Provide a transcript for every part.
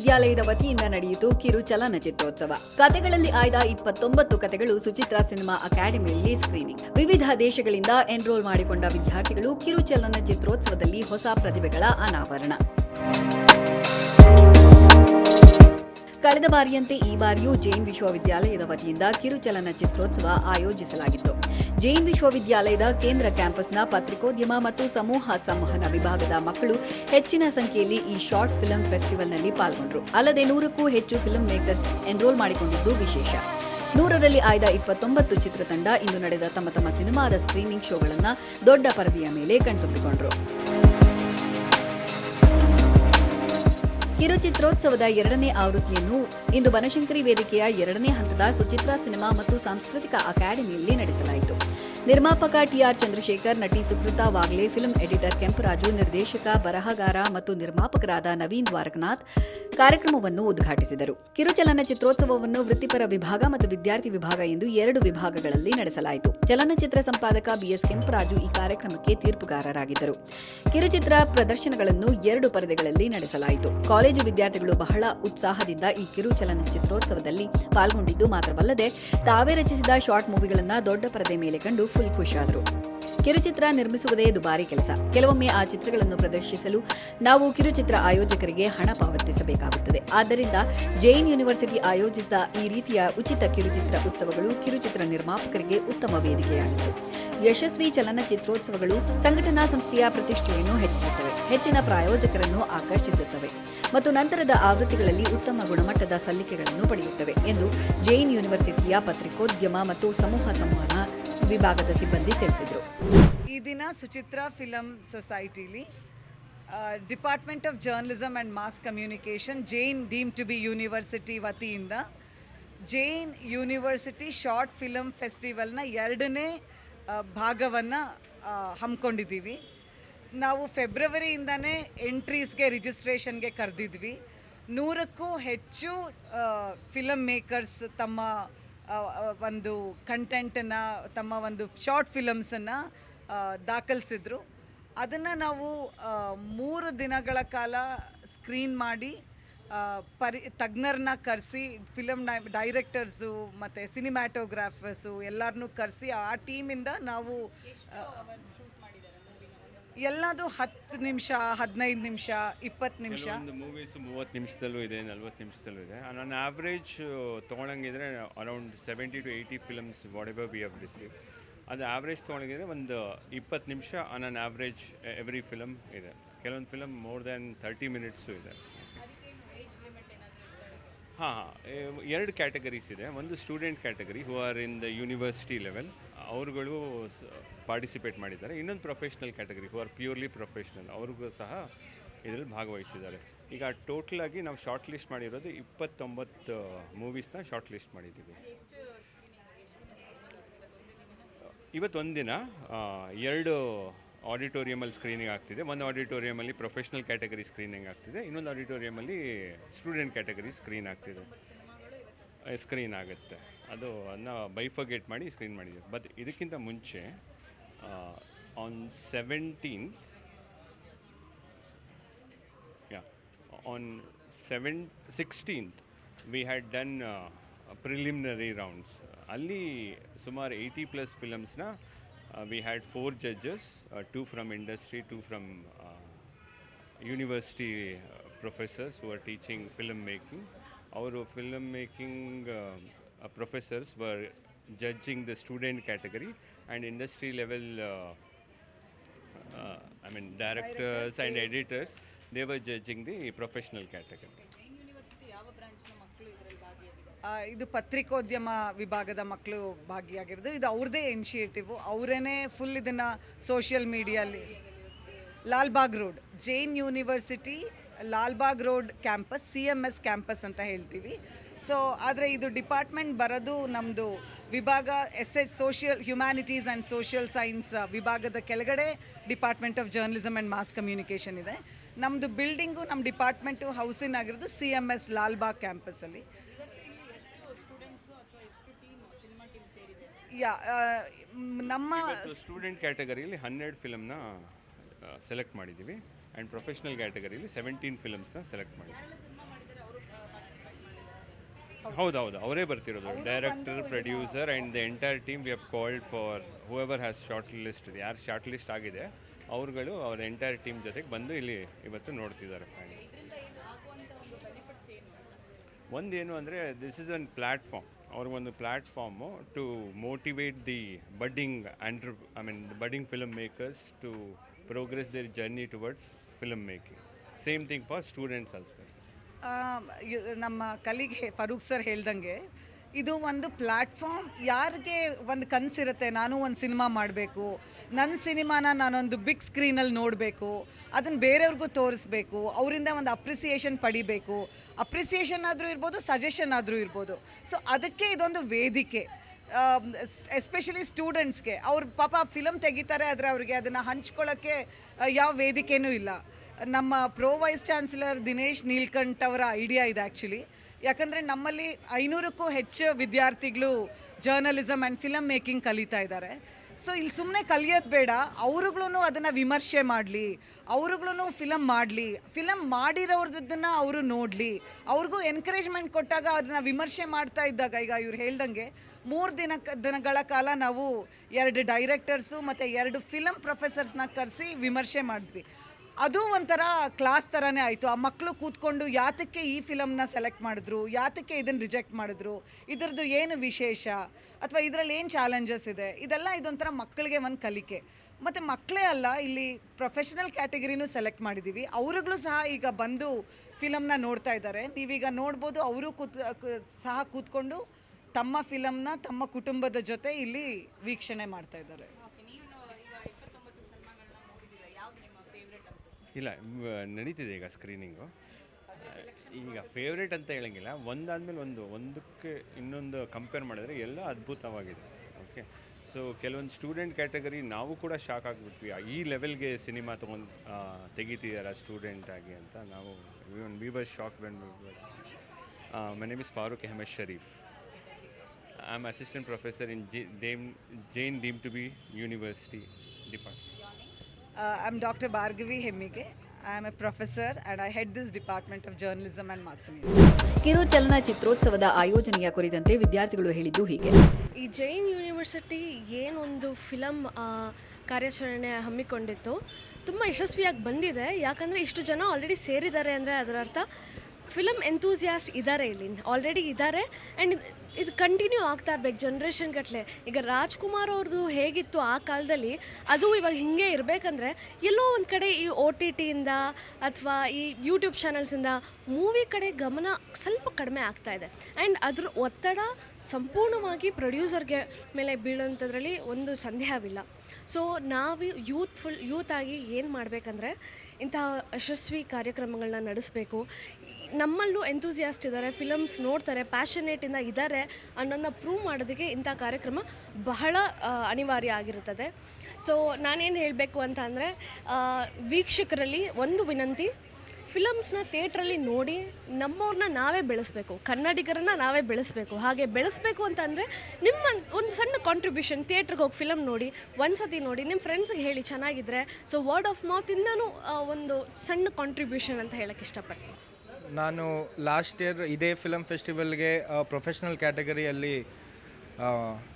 ವಿಶ್ವವಿದ್ಯಾಲಯದ ವತಿಯಿಂದ ನಡೆಯಿತು ಕಿರು ಚಲನಚಿತ್ರೋತ್ಸವ. ಕತೆಗಳಲ್ಲಿ ಆಯ್ದ ಇಪ್ಪತ್ತೊಂಬತ್ತು ಕತೆಗಳು ಸುಚಿತ್ರ ಸಿನಿಮಾ ಅಕಾಡೆಮಿಯಲ್ಲಿ ಸ್ಕ್ರೀನಿಂಗ್. ವಿವಿಧ ದೇಶಗಳಿಂದ ಎನ್ರೋಲ್ ಮಾಡಿಕೊಂಡ ವಿದ್ಯಾರ್ಥಿಗಳು ಕಿರು ಚಲನಚಿತ್ರೋತ್ಸವದಲ್ಲಿ ಹೊಸ ಪ್ರತಿಭೆಗಳ ಅನಾವರಣ. ಕಳೆದ ಬಾರಿಯಂತೆ ಈ ಬಾರಿಯೂ ಜೈನ್ ವಿಶ್ವವಿದ್ಯಾಲಯದ ವತಿಯಿಂದ ಕಿರು ಚಲನಚಿತ್ರೋತ್ಸವ ಆಯೋಜಿಸಲಾಗಿತ್ತು. ಜೈನ್ ವಿಶ್ವವಿದ್ಯಾಲಯದ ಕೇಂದ್ರ ಕ್ಯಾಂಪಸ್ನ ಪತ್ರಿಕೋದ್ಯಮ ಮತ್ತು ಸಮೂಹ ಸಂವಹನ ವಿಭಾಗದ ಮಕ್ಕಳು ಹೆಚ್ಚಿನ ಸಂಖ್ಯೆಯಲ್ಲಿ ಈ ಶಾರ್ಟ್ ಫಿಲ್ಮ್ ಫೆಸ್ಟಿವಲ್ನಲ್ಲಿ ಪಾಲ್ಗೊಂಡರು. ಅಲ್ಲದೆ ನೂರಕ್ಕೂ ಹೆಚ್ಚು ಫಿಲಂ ಮೇಕರ್ಸ್ ಎನ್ರೋಲ್ ಮಾಡಿಕೊಂಡಿದ್ದು ವಿಶೇಷ. ನೂರರಲ್ಲಿ ಆಯ್ದ ಇಪ್ಪತ್ತೊಂಬತ್ತು ಚಿತ್ರತಂಡ ಇಂದು ನಡೆದ ತಮ್ಮ ತಮ್ಮ ಸಿನಿಮಾದ ಸ್ಕ್ರೀನಿಂಗ್ ಶೋಗಳನ್ನು ದೊಡ್ಡ ಪರದೆಯ ಮೇಲೆ ಕಣ್ತುಂಬಿಕೊಂಡರು. ಕಿರುಚಿತ್ರೋತ್ಸವದ ಎರಡನೇ ಆವೃತ್ತಿಯನ್ನು ಇಂದು ಬನಶಂಕರಿ ವೇದಿಕೆಯ ಎರಡನೇ ಹಂತದ ಸುಚಿತ್ರಾ ಸಿನಿಮಾ ಮತ್ತು ಸಾಂಸ್ಕೃತಿಕ ಅಕಾಡೆಮಿಯಲ್ಲಿ ನಡೆಸಲಾಯಿತು. ನಿರ್ಮಾಪಕ ಟಿಆರ್ ಚಂದ್ರಶೇಖರ್, ನಟಿ ಸುಕೃತಾ ವಾಗ್ಲೆ, ಫಿಲ್ಮ್ ಎಡಿಟರ್ ಕೆಂಪರಾಜು ನಿರ್ದೇಶಕ ಬರಹಗಾರ ಮತ್ತು ನಿರ್ಮಾಪಕರಾದ ನವೀನ್ ದ್ವಾರಕನಾಥ್ ಕಾರ್ಯಕ್ರಮವನ್ನು ಉದ್ಘಾಟಿಸಿದರು. ಕಿರುಚಲನ ಚಿತ್ರೋತ್ಸವವನ್ನು ವೃತ್ತಿಪರ ವಿಭಾಗ ಮತ್ತು ವಿದ್ಯಾರ್ಥಿ ವಿಭಾಗ ಎಂದು ಎರಡು ವಿಭಾಗಗಳಲ್ಲಿ ನಡೆಸಲಾಯಿತು. ಚಲನಚಿತ್ರ ಸಂಪಾದಕ ಬಿಎಸ್ ಕೆಂಪರಾಜು ಈ ಕಾರ್ಯಕ್ರಮಕ್ಕೆ ತೀರ್ಪುಗಾರರಾಗಿದ್ದರು. ಕಿರುಚಿತ್ರ ಪ್ರದರ್ಶನಗಳನ್ನು ಎರಡು ಪರದೆಗಳಲ್ಲಿ ನಡೆಸಲಾಯಿತು. ಕಾಲೇಜು ವಿದ್ಯಾರ್ಥಿಗಳು ಬಹಳ ಉತ್ಸಾಹದಿಂದ ಈ ಕಿರು ಚಲನಚಿತ್ರೋತ್ಸವದಲ್ಲಿ ಪಾಲ್ಗೊಂಡಿದ್ದು ಮಾತ್ರವಲ್ಲದೆ, ತಾವೇ ರಚಿಸಿದ ಶಾರ್ಟ್ ಮೂವಿಗಳನ್ನು ದೊಡ್ಡ ಪರದೆ ಮೇಲೆ ಕಂಡು ಫುಲ್ ಖುಷಿಯಾದರು ಕಿರುಚಿತ್ರ ನಿರ್ಮಿಸುವುದೇ ದುಬಾರಿ ಕೆಲಸ. ಕೆಲವೊಮ್ಮೆ ಆ ಚಿತ್ರಗಳನ್ನು ಪ್ರದರ್ಶಿಸಲು ನಾವು ಕಿರುಚಿತ್ರ ಆಯೋಜಕರಿಗೆ ಹಣ ಪಾವತಿಸಬೇಕಾಗುತ್ತದೆ. ಆದ್ದರಿಂದ ಜೈನ್ ಯೂನಿವರ್ಸಿಟಿ ಆಯೋಜಿಸಿದ ಈ ರೀತಿಯ ಉಚಿತ ಕಿರುಚಿತ್ರ ಉತ್ಸವಗಳು ಕಿರುಚಿತ್ರ ನಿರ್ಮಾಪಕರಿಗೆ ಉತ್ತಮ ವೇದಿಕೆಯಾಗಿತ್ತು. ಯಶಸ್ವಿ ಚಲನಚಿತ್ರೋತ್ಸವಗಳು ಸಂಘಟನಾ ಸಂಸ್ಥೆಯ ಪ್ರತಿಷ್ಠೆಯನ್ನು ಹೆಚ್ಚಿಸುತ್ತವೆ. ಹೆಚ್ಚಿನ ಪ್ರಾಯೋಜಕರನ್ನು ಆಕರ್ಷಿಸುತ್ತವೆ ಮತ್ತು ನಂತರದ ಆವೃತ್ತಿಗಳಲ್ಲಿ ಉತ್ತಮ ಗುಣಮಟ್ಟದ ಸಲ್ಲಿಕೆಗಳನ್ನು ಪಡೆಯುತ್ತವೆ ಎಂದು ಜೈನ್ ಯೂನಿವರ್ಸಿಟಿಯ ಪತ್ರಿಕೋದ್ಯಮ ಮತ್ತು ಸಮೂಹ ಸಂವಹನ ವಿಭಾಗದ ಸಿಬ್ಬಂದಿ ತಿಳಿಸಿದರು. ಈ ದಿನ Suchitra film ಸೊಸೈಟಿಲಿ department of journalism and mass communication Jain deem to be university ವತಿಯಿಂದ ಜೈನ್ ಯೂನಿವರ್ಸಿಟಿ ಶಾರ್ಟ್ ಫಿಲಮ್ ಫೆಸ್ಟಿವಲ್ನ ಎರಡನೇ ಭಾಗವನ್ನು ಹಮ್ಮಿಕೊಂಡಿದ್ದೀವಿ. ನಾವು ಫೆಬ್ರವರಿಯಿಂದನೇ ಎಂಟ್ರೀಸ್ಗೆ ರಿಜಿಸ್ಟ್ರೇಷನ್ಗೆ ಕರೆದಿದ್ವಿ. ನೂರಕ್ಕೂ ಹೆಚ್ಚು ಫಿಲಮ್ ಮೇಕರ್ಸ್ ತಮ್ಮ ಒಂದು ಕಂಟೆಂಟನ್ನು ತಮ್ಮ ಒಂದು ಶಾರ್ಟ್ ಫಿಲಮ್ಸನ್ನು ದಾಖಲಿಸಿದ್ರು. ಅದನ್ನು ನಾವು ಮೂರು ದಿನಗಳ ಕಾಲ ಸ್ಕ್ರೀನ್ ಮಾಡಿ ಪರಿ, ತಜ್ಞರನ್ನ ಕರೆಸಿ ಫಿಲಮ್ ಡೈರೆಕ್ಟರ್ಸು ಮತ್ತು ಸಿನಿಮ್ಯಾಟೋಗ್ರಾಫರ್ಸು ಎಲ್ಲರನ್ನೂ ಕರೆಸಿ, ಆ ಟೀಮಿಂದ ನಾವು ಎಲ್ಲದು ಹತ್ತು ನಿಮಿಷ, ಹದಿನೈದು ನಿಮಿಷ, ಇಪ್ಪತ್ತು ನಿಮಿಷ? ಒಂದು ಮೂವೀಸ್ ಮೂವತ್ತು ನಿಮಿಷದಲ್ಲೂ ಇದೆ, ನಲ್ವತ್ತು ನಿಮಿಷದಲ್ಲೂ ಇದೆ. ನನ್ನ average ತೊಗೊಳಂಗಿದ್ರೆ around seventy to eighty films whatever we have receive ಅದು ಆವ್ರೇಜ್ ತೊಗೊಳಂಗಿದ್ರೆ ಒಂದು ಇಪ್ಪತ್ತು ನಿಮಿಷ ನನ್ನ ಆವ್ರೇಜ್ ಎವ್ರಿ ಫಿಲಮ್ ಇದೆ. ಕೆಲವೊಂದು film more than thirty minutes ಇದೆ. ಹಾಂ ಹಾಂ. ಎರಡು ಕ್ಯಾಟಗರೀಸ್ ಇದೆ. ಒಂದು student category who are in the university level ಅವರುಗಳು ಪಾರ್ಟಿಸಿಪೇಟ್ ಮಾಡಿದ್ದಾರೆ. ಇನ್ನೊಂದು professional category who are purely professional ಅವ್ರಿಗೂ ಸಹ ಇದರಲ್ಲಿ ಭಾಗವಹಿಸಿದ್ದಾರೆ. ಈಗ ಟೋಟಲ್ ಆಗಿ ನಾವು ಶಾರ್ಟ್ ಲಿಸ್ಟ್ ಮಾಡಿರೋದು ಇಪ್ಪತ್ತೊಂಬತ್ತು ಮೂವೀಸ್ನ ಶಾರ್ಟ್ ಲಿಸ್ಟ್ ಮಾಡಿದ್ದೀವಿ. ದಿನ ಎರಡು ಆಡಿಟೋರಿಯಮಲ್ಲಿ ಸ್ಕ್ರೀನಿಂಗ್ ಆಗ್ತಿದೆ. ಒಂದು ಆಡಿಟೋರಿಯಮಲ್ಲಿ ಪ್ರೊಫೆಷ್ನಲ್ ಕ್ಯಾಟಗರಿ ಸ್ಕ್ರೀನಿಂಗ್ ಆಗ್ತಿದೆ. ಇನ್ನೊಂದು ಆಡಿಟೋರಿಯಮಲ್ಲಿ ಸ್ಟೂಡೆಂಟ್ ಕ್ಯಾಟಗರಿ ಸ್ಕ್ರೀನ್ ಆಗ್ತಿದೆ. ಸ್ಕ್ರೀನ್ ಆಗುತ್ತೆ. ಅದು ಅದನ್ನ ಬೈಫಗೇಟ್ ಮಾಡಿ ಸ್ಕ್ರೀನ್ ಮಾಡಿದ್ದೀವಿ. ಬಟ್ ಇದಕ್ಕಿಂತ ಮುಂಚೆ on seventeenth yeah on seven sixteenth we had done preliminary rounds ಅಲ್ಲಿ ಸುಮಾರು eighty plus ಫಿಲಮ್ಸ್ನ we had four judges two from industry two from university professors who are teaching film making ಅವರು film making professors the student category and industry level, uh, uh, I mean, directors and editors, they were judging the professional category. ಇದು ಪತ್ರಿಕೋದ್ಯಮ ವಿಭಾಗದ ಮಕ್ಕಳು ಭಾಗಿಯಾಗಿರೋದು ಇದು ಅವ್ರದ್ದೇ initiative ಅವರೇನೆ full ಇದನ್ನು social ಮೀಡಿಯಲ್ಲಿ Lalbagh road Jain university Lalbagh road campus, C M S campus ಅಂತ ಹೇಳ್ತೀವಿ. ಸೊ ಆದರೆ ಇದು ಡಿಪಾರ್ಟ್ಮೆಂಟ್ ಬರೋದು ನಮ್ಮದು ವಿಭಾಗ S H social humanities and social science ವಿಭಾಗದ ಕೆಳಗಡೆ department of journalism and mass communication ಇದೆ. ನಮ್ಮದು ಬಿಲ್ಡಿಂಗು ನಮ್ಮ ಡಿಪಾರ್ಟ್ಮೆಂಟು ಹೌಸಿನ ಆಗಿರೋದು ಸಿ ಎಂ ಎಸ್ ಲಾಲ್ಬಾಗ್ ಕ್ಯಾಂಪಸ್ಸಲ್ಲಿ ಯಾ ನಮ್ಮ ಸ್ಟೂಡೆಂಟ್ ಕ್ಯಾಟಗರಿಯಲ್ಲಿ ಹನ್ನೆರಡು ಫಿಲಮ್ನ ಸೆಲೆಕ್ಟ್ ಮಾಡಿದ್ದೀವಿ. ಆ್ಯಂಡ್ ಪ್ರೊಫೆಷ್ನಲ್ ಕ್ಯಾಟಗರಿಯಲ್ಲಿ ಸೆವೆಂಟೀನ್ ಫಿಲಮ್ಸ್ನ ಸೆಲೆಕ್ಟ್ ಮಾಡಿದ್ರು. ಹೌದು ಹೌದು ಅವರೇ ಬರ್ತಿರೋದು. Director producer and the entire team we have called for whoever has short list ಯಾರು ಶಾರ್ಟ್ ಲಿಸ್ಟ್ ಆಗಿದೆ ಅವರುಗಳು ಅವ್ರ ಎಂಟೈರ್ ಟೀಮ್ ಜೊತೆಗೆ ಬಂದು ಇಲ್ಲಿ ಇವತ್ತು ನೋಡ್ತಿದ್ದಾರೆ ಒಂದೇನು ಅಂದರೆ ದಿಸ್ ಇಸ್ ಒನ್ ಪ್ಲ್ಯಾಟ್ಫಾರ್ಮ್ ಅವ್ರಿಗೊಂದು platform to motivate the budding and I mean budding film makers to progress their journey towards making same thing for students as well ನಮ್ಮ ಕಲಿಗೆ ಫರೂಕ್ ಸರ್ ಹೇಳ್ದಂಗೆ, ಇದು ಒಂದು ಪ್ಲ್ಯಾಟ್ಫಾರ್ಮ್ ಯಾರಿಗೆ ಒಂದು ಕನಸಿರುತ್ತೆ ನಾನು ಒಂದು ಸಿನಿಮಾ ಮಾಡಬೇಕು ನನ್ನ ಸಿನಿಮಾನ ನಾನೊಂದು ಬಿಗ್ ಸ್ಕ್ರೀನಲ್ಲಿ ನೋಡಬೇಕು ಅದನ್ನು ಬೇರೆಯವ್ರಿಗೂ ತೋರಿಸ್ಬೇಕು, ಅವರಿಂದ ಒಂದು ಅಪ್ರಿಸಿಯೇಷನ್ ಪಡಿಬೇಕು, ಅಪ್ರಿಸಿಯೇಷನ್ ಆದರೂ ಇರ್ಬೋದು, ಸಜೆಷನ್ ಆದರೂ ಇರ್ಬೋದು. ಸೊ, ಅದಕ್ಕೆ ಇದೊಂದು ವೇದಿಕೆ. ಎಸ್ಪೆಷಲಿ ಸ್ಟೂಡೆಂಟ್ಸ್ಗೆ ಅವ್ರ ಪಾಪ ಫಿಲಮ್ ತೆಗಿತಾರೆ, ಆದರೆ ಅವ್ರಿಗೆ ಅದನ್ನು ಹಂಚ್ಕೊಳ್ಳೋಕ್ಕೆ ಯಾವ ವೇದಿಕೆನೂ ಇಲ್ಲ. ನಮ್ಮ pro vice chancellor Dinesh Neelkanth ಅವರ ಐಡಿಯಾ ಇದೆ ಆ್ಯಕ್ಚುಲಿ ಯಾಕಂದರೆ ನಮ್ಮಲ್ಲಿ ಐನೂರಕ್ಕೂ ಹೆಚ್ಚು ವಿದ್ಯಾರ್ಥಿಗಳು ಜರ್ನಲಿಸಮ್ ಆ್ಯಂಡ್ ಫಿಲಮ್ ಮೇಕಿಂಗ್ ಕಲಿತಾ ಇದ್ದಾರೆ. ಸೊ ಇಲ್ಲಿ ಸುಮ್ಮನೆ ಕಲಿಯೋದು ಬೇಡ. ಅವ್ರುಗಳೂ ಅದನ್ನು ವಿಮರ್ಶೆ ಮಾಡಲಿ. ಅವ್ರುಗಳೂ ಫಿಲಮ್ ಮಾಡಲಿ. ಫಿಲಮ್ ಮಾಡಿರೋರ್ದನ್ನು ಅವರು ನೋಡಲಿ. ಅವ್ರಿಗೂ ಎನ್ಕರೇಜ್ಮೆಂಟ್ ಕೊಟ್ಟಾಗ ಅದನ್ನು ವಿಮರ್ಶೆ ಮಾಡ್ತಾ ಇದ್ದಾಗ, ಈಗ ಇವ್ರು ಹೇಳ್ದಂಗೆ ಮೂರು ದಿನ ದಿನಗಳ ಕಾಲ ನಾವು ಎರಡು ಡೈರೆಕ್ಟರ್ಸು ಮತ್ತು ಎರಡು ಫಿಲಮ್ ಪ್ರೊಫೆಸರ್ಸ್ನ ಕರೆಸಿ ವಿಮರ್ಶೆ ಮಾಡಿದ್ವಿ. ಅದು ಒಂಥರ ಕ್ಲಾಸ್ ಥರನೇ ಆಯಿತು. ಆ ಮಕ್ಕಳು ಕೂತ್ಕೊಂಡು ಯಾತಕ್ಕೆ ಈ ಫಿಲಮ್ನ ಸೆಲೆಕ್ಟ್ ಮಾಡಿದ್ರು, ಯಾತಕ್ಕೆ ಇದನ್ನು ರಿಜೆಕ್ಟ್ ಮಾಡಿದ್ರು, ಇದರದ್ದು ಏನು ವಿಶೇಷ, ಅಥವಾ ಇದರಲ್ಲಿ ಏನು ಚಾಲೆಂಜಸ್ ಇದೆ, ಇದೆಲ್ಲ ಇದೊಂಥರ ಮಕ್ಕಳಿಗೆ ಒಂದು ಕಲಿಕೆ. ಮತ್ತು ಮಕ್ಕಳೇ ಅಲ್ಲ, ಇಲ್ಲಿ ಪ್ರೊಫೆಷನಲ್ ಕ್ಯಾಟಗರಿನೂ ಸೆಲೆಕ್ಟ್ ಮಾಡಿದ್ದೀವಿ ಅವ್ರಿಗೂ ಸಹ ಈಗ ಬಂದು ಫಿಲಮ್ನ ನೋಡ್ತಾ ಇದ್ದಾರೆ. ನೀವೀಗ ನೋಡ್ಬೋದು, ಅವರು ಕೂತ್, ಸಹ ಕೂತ್ಕೊಂಡು ತಮ್ಮ ಫಿಲಮ್ನ ತಮ್ಮ ಕುಟುಂಬದ ಜೊತೆ ಇಲ್ಲಿ ವೀಕ್ಷಣೆ ಮಾಡ್ತಾ ಇದ್ದಾರೆ. ಇಲ್ಲ ನಡೀತಿದೆ ಈಗ ಸ್ಕ್ರೀನಿಂಗು ಈಗ ಫೇವ್ರೇಟ್ ಅಂತ ಹೇಳಂಗಿಲ್ಲ, ಒಂದಾದ್ಮೇಲೆ ಒಂದು, ಒಂದಕ್ಕೆ ಇನ್ನೊಂದು ಕಂಪೇರ್ ಮಾಡಿದ್ರೆ ಎಲ್ಲ ಅದ್ಭುತವಾಗಿದೆ ಓಕೆ ಸೊ ಕೆಲವೊಂದು ಸ್ಟೂಡೆಂಟ್ ಕ್ಯಾಟಗರಿ ನಾವು ಕೂಡ ಶಾಕ್ ಆಗಿಬಿಟ್ವಿ. ಈ ಲೆವೆಲ್ಗೆ ಸಿನಿಮಾ ತೊಗೊಂಡು ಸ್ಟೂಡೆಂಟ್ ಆಗಿ ಅಂತ ನಾವು we were shock when my name is Farooq Ahmed Sharif I am assistant professor in G dame Jain deem to be university department I am doctor Bhargavi Hemmige I am a professor and I head this department of journalism and mass communication ಕಿರು ಚಲನಚಿತ್ರೋತ್ಸವದ ಆಯೋಜನೆಯ ಕುರಿತಂತೆ ವಿದ್ಯಾರ್ಥಿಗಳು ಹೇಳಿದ್ದು ಹೀಗೆ. ಈ Jain university ಏನೊಂದು film ಕಾರ್ಯಾಚರಣೆ ಹಮ್ಮಿಕೊಂಡಿತ್ತು. ತುಂಬ ಯಶಸ್ವಿಯಾಗಿ ಬಂದಿದೆ. ಯಾಕಂದರೆ ಇಷ್ಟು ಜನ ಆಲ್ರೆಡಿ ಸೇರಿದ್ದಾರೆ ಅಂದರೆ ಅದರ ಅರ್ಥ ಫಿಲಮ್ ಎಂಥೂಸಿಯಾಸ್ಟ್ ಇದ್ದಾರೆ ಇಲ್ಲಿ ಆಲ್ರೆಡಿ ಇದ್ದಾರೆ ಆ್ಯಂಡ್ ಇದು ಕಂಟಿನ್ಯೂ ಆಗ್ತಾ ಇರ್ಬೇಕು ಜನ್ರೇಷನ್ ಗಟ್ಟಲೆ ಈಗ ರಾಜ್ಕುಮಾರ್ ಅವ್ರದ್ದು ಹೇಗಿತ್ತು ಆ ಕಾಲದಲ್ಲಿ, ಅದು ಇವಾಗ ಹಿಂಗೆ ಇರಬೇಕಂದ್ರೆ, ಎಲ್ಲೋ ಒಂದು ಕಡೆ ಈ ಓ ಟಿ ಟಿಯಿಂದ ಅಥವಾ ಈ ಯೂಟ್ಯೂಬ್ ಚಾನಲ್ಸಿಂದ ಮೂವಿ ಕಡೆ ಗಮನ ಸ್ವಲ್ಪ ಕಡಿಮೆ ಆಗ್ತಾ ಇದೆ. ಆ್ಯಂಡ್ ಅದ್ರ ಒತ್ತಡ ಸಂಪೂರ್ಣವಾಗಿ ಪ್ರೊಡ್ಯೂಸರ್ಗೆ ಮೇಲೆ ಬೀಳೋಂಥದ್ರಲ್ಲಿ ಒಂದು ಸಂದೇಹವಿಲ್ಲ. ಸೊ ನಾವು ಯೂತ್ಫುಲ್ ಯೂತ್ ಆಗಿ ಏನು ಮಾಡಬೇಕಂದ್ರೆ, ಇಂತಹ ಯಶಸ್ವಿ ಕಾರ್ಯಕ್ರಮಗಳನ್ನ ನಡೆಸಬೇಕು. ನಮ್ಮಲ್ಲೂ ಎಂಥೂಸಿಯಾಸ್ಟ್ ಇದ್ದಾರೆ ಫಿಲಮ್ಸ್ ನೋಡ್ತಾರೆ ಪ್ಯಾಷನೇಟಿಂದ ಇದ್ದಾರೆ ಅನ್ನೋದನ್ನ ಪ್ರೂವ್ ಮಾಡೋದಕ್ಕೆ ಇಂಥ ಕಾರ್ಯಕ್ರಮ ಬಹಳ ಅನಿವಾರ್ಯ ಆಗಿರುತ್ತದೆ. ಸೊ ನಾನೇನು ಹೇಳಬೇಕು ಅಂತ ಅಂದರೆ ವೀಕ್ಷಕರಲ್ಲಿ ಒಂದು ವಿನಂತಿ ಫಿಲಮ್ಸ್ನ ಥಿಯೇಟ್ರಲ್ಲಿ ನೋಡಿ ನಮ್ಮವ್ರನ್ನ ನಾವೇ ಬೆಳೆಸಬೇಕು, ಕನ್ನಡಿಗರನ್ನ ನಾವೇ ಬೆಳೆಸಬೇಕು. ಹಾಗೆ ಬೆಳೆಸಬೇಕು ಅಂತ ಅಂದರೆ ನಿಮ್ಮ ಒಂದು ಸಣ್ಣ ಕಾಂಟ್ರಿಬ್ಯೂಷನ್ ಥಿಯೇಟ್ರಿಗೆ ಹೋಗಿ ಫಿಲಮ್ ನೋಡಿ, ಒಂದು ಸತಿ ನೋಡಿ ನಿಮ್ಮ ಫ್ರೆಂಡ್ಸ್ಗೆ ಹೇಳಿ ಚೆನ್ನಾಗಿದ್ರೆ ಸೊ ವರ್ಡ್ ಆಫ್ ಮೌತಿಂದನೂ ಒಂದು ಸಣ್ಣ ಕಾಂಟ್ರಿಬ್ಯೂಷನ್ ಅಂತ ಹೇಳಕ್ಕೆ ಇಷ್ಟಪಡ್ತೀನಿ. ನಾನು ಲಾಸ್ಟ್ ಇಯರ್ ಇದೇ ಫಿಲಮ್ ಫೆಸ್ಟಿವಲ್ಗೆ ಪ್ರೊಫೆಷ್ನಲ್ ಕ್ಯಾಟಗರಿಯಲ್ಲಿ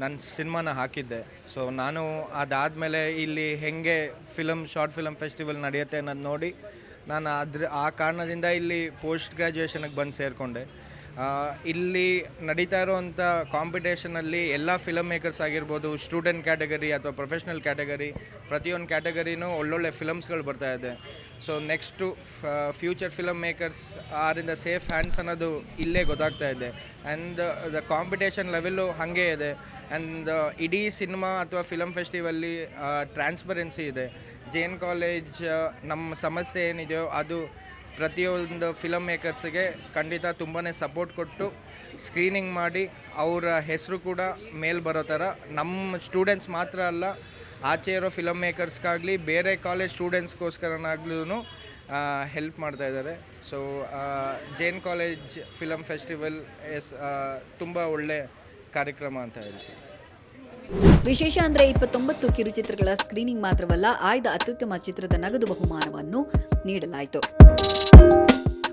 ನನ್ನ ಸಿನಿಮಾನ ಹಾಕಿದ್ದೆ. ಸೊ ನಾನು ಅದಾದಮೇಲೆ ಇಲ್ಲಿ ಹೆಂಗೆ ಫಿಲಮ್ ಶಾರ್ಟ್ ಫಿಲಮ್ ಫೆಸ್ಟಿವಲ್ ನಡೆಯುತ್ತೆ ಅನ್ನೋದು ನೋಡಿ, ನಾನು ಅದ್ರ, ಆ ಕಾರಣದಿಂದ ಇಲ್ಲಿ ಪೋಸ್ಟ್ ಗ್ರ್ಯಾಜುಯೇಷನಿಗೆ ಬಂದು ಸೇರಿಕೊಂಡೆ. ಇಲ್ಲಿ ನಡೀತಾ ಇರೋವಂಥ ಕಾಂಪಿಟೇಷನಲ್ಲಿ ಎಲ್ಲ ಫಿಲಮ್ ಮೇಕರ್ಸ್ ಆಗಿರ್ಬೋದು ಸ್ಟೂಡೆಂಟ್ ಕ್ಯಾಟಗರಿ ಅಥವಾ ಪ್ರೊಫೆಷ್ನಲ್ ಕ್ಯಾಟಗರಿ ಪ್ರತಿಯೊಂದು ಕ್ಯಾಟಗರಿನೂ ಒಳ್ಳೊಳ್ಳೆ ಫಿಲಮ್ಸ್ಗಳು ಬರ್ತಾ ಇದೆ. So next future film makers ಆರಿಂದ safe hands ಅನ್ನೋದು ಇಲ್ಲೇ ಗೊತ್ತಾಗ್ತಾ ಇದೆ. ಆ್ಯಂಡ್ ದ ಕಾಂಪಿಟೇಷನ್ ಲೆವೆಲ್ಲು ಹಾಗೆ ಇದೆ. ಆ್ಯಂಡ್ ಇಡೀ ಸಿನಿಮಾ ಅಥವಾ ಫಿಲಮ್ ಫೆಸ್ಟಿವಲ್ಲಿ ಟ್ರಾನ್ಸ್ಪರೆನ್ಸಿ ಇದೆ. ಜೈನ್ ಕಾಲೇಜ್ ನಮ್ಮ ಸಮಸ್ಯೆ ಏನಿದೆಯೋ ಅದು ಪ್ರತಿಯೊಂದು ಫಿಲಮ್ ಮೇಕರ್ಸ್ಗೆ ಖಂಡಿತ ತುಂಬಾ ಸಪೋರ್ಟ್ ಕೊಟ್ಟು ಸ್ಕ್ರೀನಿಂಗ್ ಮಾಡಿ ಅವರ ಹೆಸರು ಕೂಡ ಮೇಲ್ ಬರೋ ಥರ. ನಮ್ಮ ಸ್ಟೂಡೆಂಟ್ಸ್ ಮಾತ್ರ ಅಲ್ಲ, ಆಚೆ ಇರೋ ಫಿಲಮ್ ಮೇಕರ್ಸ್ಗಾಗಲಿ ಬೇರೆ ಕಾಲೇಜ್ ಸ್ಟೂಡೆಂಟ್ಸ್ಗೋಸ್ಕರನಾಗ್ಲೂ ಹೆಲ್ಪ್ ಮಾಡ್ತಾ ಇದ್ದಾರೆ. So Jain college film festival is ತುಂಬ ಒಳ್ಳೆ ಕಾರ್ಯಕ್ರಮ ಅಂತ ಹೇಳ್ತೀವಿ. ವಿಶೇಷ ಅಂದ್ರೆ ಇಪ್ಪತ್ತೊಂಬತ್ತು ಕಿರುಚಿತ್ರಗಳ ಸ್ಕ್ರೀನಿಂಗ್ ಮಾತ್ರವಲ್ಲ, ಆಯ್ದ ಅತ್ಯುತ್ತಮ ಚಿತ್ರದ ನಗದು ಬಹುಮಾನವನ್ನು ನೀಡಲಾಯಿತು.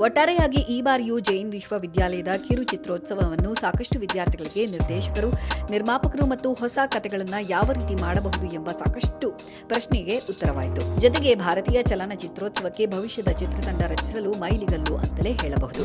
ಒಟ್ಟಾರೆಯಾಗಿ ಈ ಬಾರಿಯೂ ಜೈನ್ ವಿಶ್ವವಿದ್ಯಾಲಯದ ಕಿರು ಚಿತ್ರೋತ್ಸವವನ್ನು ಸಾಕಷ್ಟು ವಿದ್ಯಾರ್ಥಿಗಳಿಗೆ ನಿರ್ದೇಶಕರು, ನಿರ್ಮಾಪಕರು ಮತ್ತು ಹೊಸ ಕಥೆಗಳನ್ನು ಯಾವ ರೀತಿ ಮಾಡಬಹುದು ಎಂಬ ಸಾಕಷ್ಟು ಪ್ರಶ್ನೆಗೆ ಉತ್ತರವಾಯಿತು. ಜೊತೆಗೆ ಭಾರತೀಯ ಚಲನಚಿತ್ರೋತ್ಸವಕ್ಕೆ ಭವಿಷ್ಯದ ಚಿತ್ರತಂಡ ರಚಿಸಲು ಮೈಲಿಗಲ್ಲು ಅಂತಲೇ ಹೇಳಬಹುದು.